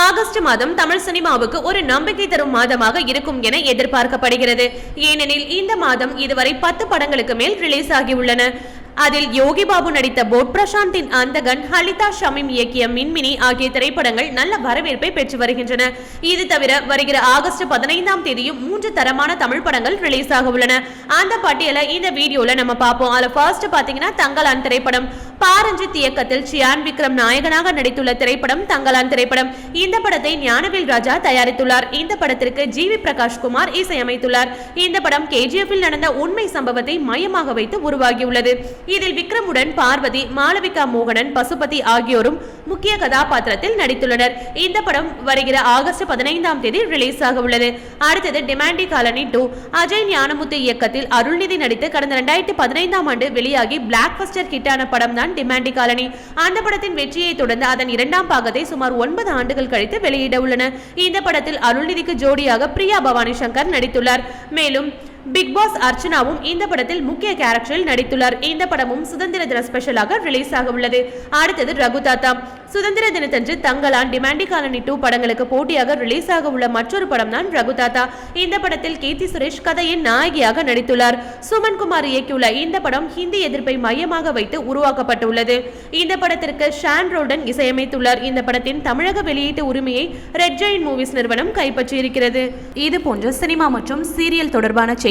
August மாதம் தமிழ் சினிமாவுக்கு ஒரு நம்பிக்கை தரும் மாதமாக இருக்கும் என எதிர்பார்க்கப்படுகிறது. ஏனெனில் இந்த மாதம் இதுவரை பத்து படங்களுக்கு மேல் ரிலீஸ் ஆகியுள்ளன. அதில் யோகி பாபு நடித்த போட் பிரசாந்தின் அந்தகன் ஹலிதா ஷமீம் இயக்கிய மின்மினி ஆகிய திரைப்படங்கள் நல்ல வரவேற்பை பெற்று வருகின்றன. இது தவிர வருகிற ஆகஸ்ட் பதினைந்தாம் தேதியும் மூன்று தரமான தமிழ் படங்கள் ரிலீஸ் ஆக உள்ளன. அந்த பட்டியலை இந்த வீடியோல நம்ம பார்ப்போம். அதுல ஃபர்ஸ்ட் பாத்தீங்கன்னா தங்கலான் திரைப்படம் பாரஞ்சித் இயக்கத்தில் சியான் விக்ரம் நாயகனாக நடித்துள்ள திரைப்படம் தங்கலான் திரைப்படம். இந்த படத்தை ஞானவேல் ராஜா தயாரித்துள்ளார். இந்த படத்திற்கு ஜி வி பிரகாஷ் குமார் இசையமைத்துள்ளார். இந்த படம் கேஜிஎஃப்பில் நடந்த உண்மை சம்பவத்தை மையமாக வைத்து உருவாகியுள்ளது. இதில் விக்ரமுடன் பார்வதி மாளவிகா மோகனன் பசுபதி ஆகியோரும் முக்கிய கதாபாத்திரத்தில் நடித்துள்ளனர். இந்த படம் வருகிற ஆகஸ்ட் பதினைந்தாம் தேதி ரிலீஸ் ஆக உள்ளது. அடுத்தது டிமாண்டி காலனி டூ அஜய் ஞானமுத்து இயக்கத்தில் அருள்நிதி நடித்து கடந்த ரெண்டாயிரத்தி பதினைந்தாம் ஆண்டு வெளியாகி பிளாக் பஸ்டர் ஹிட்டான படம் தான் டிமாண்டி காலனி அந்த படத்தின் வெற்றியை தொடர்ந்து அதன் இரண்டாம் பாகத்தை சுமார் ஒன்பது ஆண்டுகள் கழித்து வெளியிட உள்ளன. இந்த படத்தில் அருள்நிதிக்கு ஜோடியாக பிரியா பவானி சங்கர் நடித்துள்ளார். மேலும் பிக் பாஸ் அர்ச்சனாவும் இந்த படத்தில் முக்கிய கேரக்டரில் நடித்துள்ளார். இந்த படமும் சுதந்திர தின ஸ்பெஷலாக ரிலீஸ் ஆக உள்ளது. அடுத்தது ரகு தாத்தா. சுதந்திர தினத்தன்று தங்கலான் டிமாண்டி காலனி டூ படங்களுக்கு போட்டியாக ரிலீஸ் ஆக உள்ள மற்றொரு படம் தான் ரகு தாத்தா. இந்த படத்தில் கீர்த்தி சுரேஷ் கதையின் நாயகியாக நடித்துள்ளார். சுமன் குமார் இயக்கியுள்ள இந்த படம் ஹிந்தி எதிர்ப்பை மையமாக வைத்து உருவாக்கப்பட்டுள்ளது. இந்த படத்திற்கு ஷான் ரோல்டன் இசையமைத்துள்ளார். இந்த படத்தின் தமிழக வெளியீட்டு உரிமையை ரெட் ஜெயின் மூவிஸ் நிறுவனம் கைப்பற்றியிருக்கிறது. இது போன்ற சினிமா மற்றும் சீரியல் தொடர்பான செய்தி